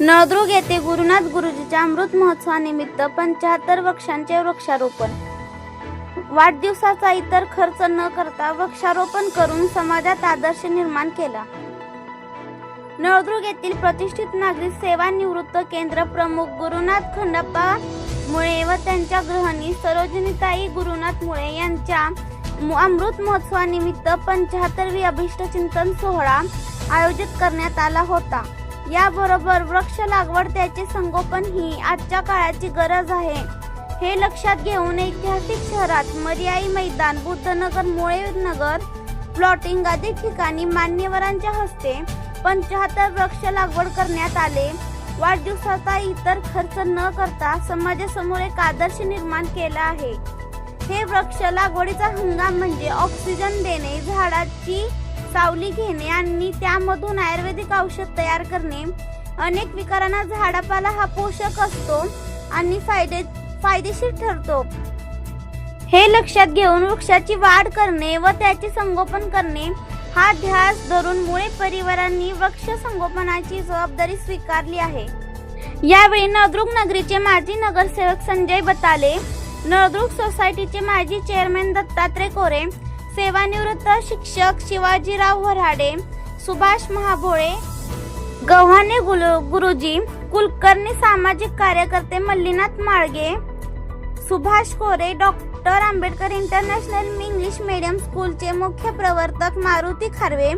नळदुर्ग येथे गुरुनाथ गुरुजीच्या अमृत महोत्सवानिमित्त पंच्याहत्तर वृक्षांचे वृक्षारोपण. वाढदिवसाचा इतर खर्च न करता वृक्षारोपण करून समाजात आदर्श निर्माण केला. नळदुर्ग येथील प्रतिष्ठित नागरिक सेवा निवृत्त केंद्र प्रमुख गुरुनाथ खंडप्पा मुळे व त्यांच्या गृहिणी सरोजिनीताई गुरुनाथ मुळे यांच्या अमृत महोत्सवानिमित्त पंच्याहत्तरवी अभिष्ट चिंतन सोहळा आयोजित करण्यात आला होता. याबरोबर वृक्ष लागवड त्याचे संगोपन ही आजच्या काळाची गरज आहे. हे लक्षात घेऊन ऐतिहासिक शहरात मर्याई मैदान बुद्धनगर मुळे नगर प्लॉटिंग आदी ठिकाणी मान्यवरांच्या हस्ते पंचाहत्तर वृक्ष लागवड करण्यात आले. वाढदिवसाचा इतर खर्च न करता समाजासमोर एक आदर्श निर्माण केला आहे. हे वृक्ष लागवडीचा हंगाम म्हणजे ऑक्सिजन देणे झाडाची सावली घेणे आणि त्यामधून आयुर्वेदिक औषध तयार करणे. अनेक विकारांना झाडापाला हा पोषक असतो आणि फायदे फायदेशीर ठरतो. हे लक्षात घेऊन वृक्षाची वाढ करणे व त्याचे संगोपन करणे हा ध्यास धरून मुळे परिवारांनी वृक्ष संगोपनाची जबाबदारी स्वीकारली आहे. यावेळी नळदुर्ग नगरीचे माजी नगरसेवक संजय बताले नळदुर्ग सोसायटीचे माजी चेअरमॅन दत्तात्रय कोरे सेवानिवृत्त शिक्षक शिवाजीराव वऱ्हाडे सुभाष महाभोळे गव्हाणे गुलु गुरुजी कुलकर्णी सामाजिक कार्यकर्ते Mallinath Malge Subhash Kore doctor Ambedkar international English medium स्कूलचे मुख्य प्रवर्तक मारुती खारवे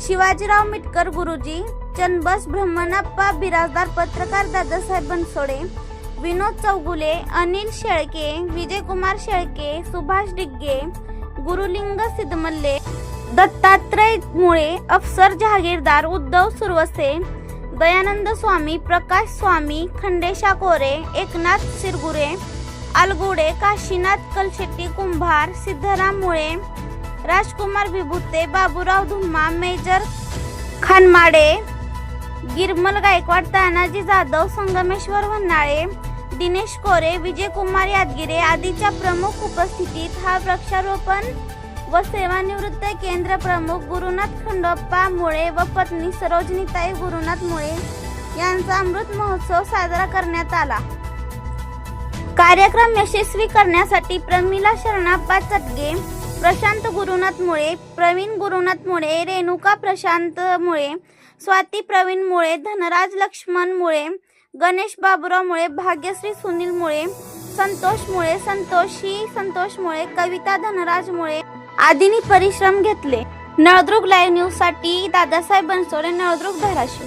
शिवाजीराव मिटकर गुरुजी चनबस ब्रह्मणप्पा बिराजदार पत्रकार दादासाहेब बनसोडे विनोद चौगुले अनिल शेळके विजयकुमार शेळके सुभाष डिग्गे गुरुलिंग सिद्धमल्ले दत्तात्रय मुळे अफसर जहागीरदार उद्धव सुरवसे दयानंद स्वामी प्रकाश स्वामी खंडेशा कोरे एकनाथ शिरगुरे अलगुडे काशीनाथ कलशेट्टी कुंभार सिद्धराम मुळे राजकुमार विभूते बाबूराव धुम्मा मेजर खानमाडे गिरमल गायकवाड तानाजी जाधव संगमेश्वर वन्नाळे दिनेश कोरे विजयकुमार यादगिरे आदीच्या प्रमुख उपस्थितीत हा वृक्षारोपण व सेवानिवृत्त केंद्र प्रमुख गुरुनाथ खंडोप्पा मुळे व पत्नी सरोजनीताई गुरुनाथ मुळे यांचा अमृत महोत्सव साजरा करण्यात आला. कार्यक्रम यशस्वी करण्यासाठी प्रमिला शरणाप्पा चटगे प्रशांत गुरुनाथ मुळे प्रवीण गुरुनाथ मुळे रेणुका प्रशांत मुळे स्वाती प्रवीण मुळे धनराज लक्ष्मण मुळे गणेश बाबुराव मुळे भाग्यश्री सुनील मुळे संतोष मुळे संतोषी संतोष मुळे कविता धनराज मुळे आदींनी परिश्रम घेतले. नळदुर्ग लाईव्ह न्यूजसाठी दादासाहेब बनसोडे नळदुर्ग धाराशिव.